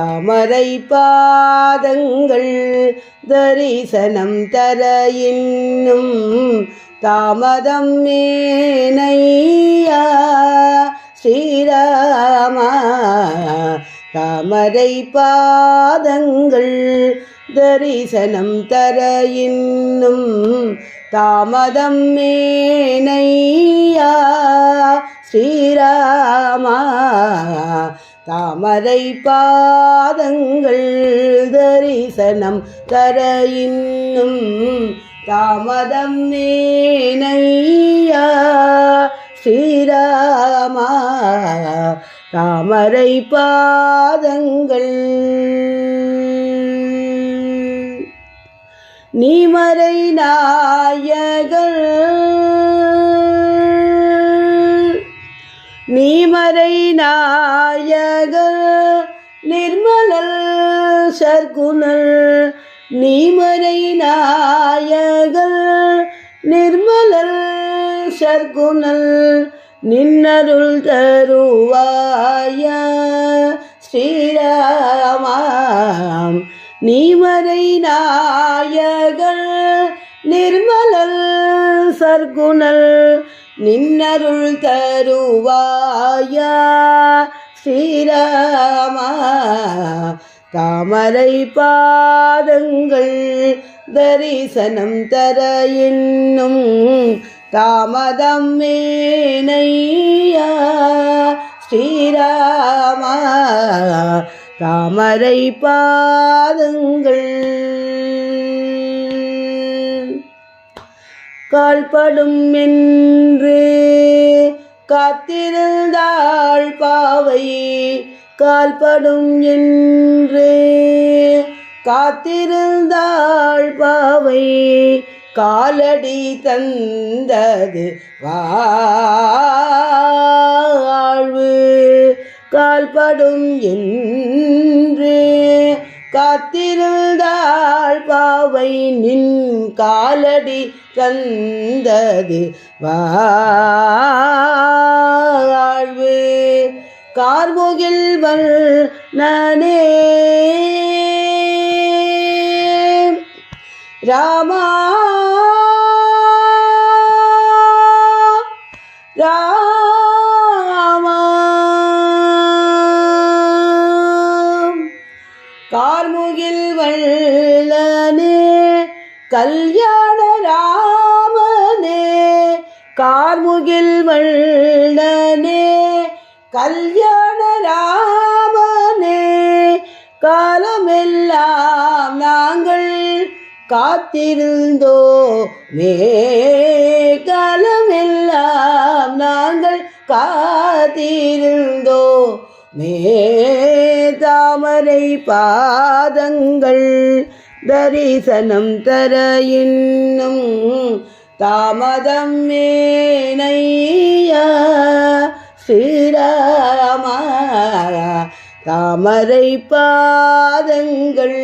தாமரை பாதங்கள் தரிசனம் தர இன்னும் தாமதம் மேனையா. ஸ்ரீராமா தாமரை பாதங்கள் தரிசனம் தர இன்னும் தாமதம் மேனையா. ஸ்ரீராமா தாமரை பாதங்கள் தரிசனம் தர இன்னும் தாமதம் மேனையா ஸ்ரீராமா தாமரை பாதங்கள். நீமறை நாயக நீமறை நாயகர் நிர்மலல் சர்க்குணல் நீமறை நாயகர் நிர்மலல் சர்க்குணல் நின்னருள் தருவாய ஸ்ரீராமாம். நீமறை நாயகர் நிர்மலல் சர்க்குணல் நின்னருள் தருவாயா? ஸ்ரீராமா தாமரை பாதங்கள் தரிசனம் தர இன்னும் தாமதம் மேனையா? ஸ்ரீராமா தாமரை பாதங்கள் கால்படும் என்று காத்திருந்தாள் பாவையே கால்படும் என்றே காத்திருந்தாள் பாவை. காலடி தந்தது வாழ்வு. கால்படும் என்றே காத்திருந்தாள் பாவை நின் காலடி தந்தது. வாழ்வு கார்முகில் வண்ணனே ராமா ராமா. கார்முகில் வள்ளனே கல்யாண ராமனே. கார்முகில் வள்ளனே கல்யாண ராமனே. காலமெல்லாம் நாங்கள் காத்திருந்தோ மே காலமெல்லாம் நாங்கள் காத்திருந்தோ மே தாமரை பாதங்கள் தரிசனம் தர இன்னும் தாமதம் மேனையா. ஸ்ரீராமா தாமரை பாதங்கள்